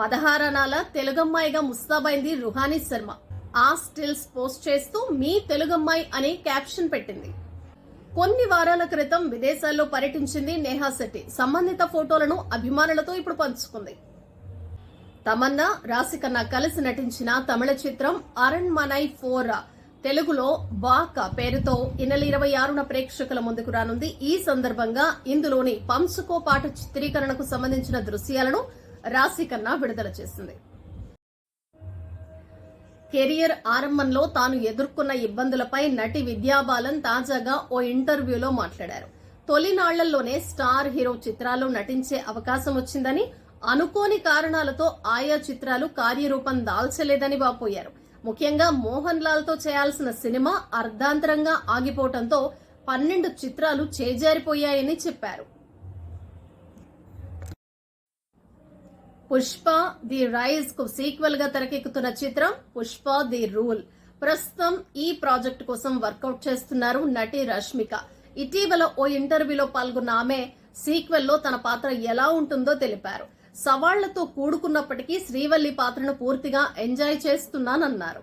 పదహారనాల తెలుగమ్మాయిగా ముస్తాబైంది రుహానీ శర్మ. ఆ stills post చేస్తూ మీ తెలుగమ్మాయి అనే క్యాప్షన్ పెట్టింది. కొన్ని వారాల క్రితం విదేశాల్లో పర్యటించింది నేహా శెట్టి. సంబంధిత ఫోటోలను అభిమానులతో ఇప్పుడు పంచుకుంది. తమన్నా రాశికన్నా కలిసి నటించిన తమిళ చిత్రం అరణ్ మనై ఫోర్ తెలుగులో బాక పేరుతో ఈ నెల ఇరవై ఆరున ప్రేక్షకుల ముందుకు రానుంది. ఈ సందర్భంగా ఇందులోని పంసుకో పాట చిత్రీకరణకు సంబంధించిన దృశ్యాలను రాశికన్నా విడుదల చేసింది. కెరియర్ ఆరంభంలో తాను ఎదుర్కొన్న ఇబ్బందులపై నటి విద్యాబాలన్ తాజాగా ఓ ఇంటర్వ్యూలో మాట్లాడారు. తొలినాళ్ళలోనే స్టార్ హీరో చిత్రాల్లో నటించే అవకాశం వచ్చిందని అనుకోని కారణాలతో ఆయా చిత్రాలు కార్యరూపం దాల్చలేదని వాపోయారు. ముఖ్యంగా మోహన్ లాల్తో చేయాల్సిన సినిమా అర్ధాంతరంగా ఆగిపోవడంతో పన్నెండు చిత్రాలు చేజారిపోయాయని చెప్పారు. పుష్ప ది రైజ్కు సీక్వెల్గా తెరకెక్కుతున్న చిత్రం పుష్ప ది రూల్. ప్రస్తుతం ఈ ప్రాజెక్ట్ కోసం వర్కౌట్ చేస్తున్నారు నటి రష్మిక. ఇటీవల ఓ ఇంటర్వ్యూలో పాల్గొన్న ఆమె సీక్వెల్లో తన పాత్ర ఎలా ఉంటుందో తెలిపారు. సవాళ్ళతో కూడుకున్నప్పటికీ శ్రీవల్లి పాత్రను పూర్తిగా ఎంజాయ్ చేస్తున్నానన్నారు.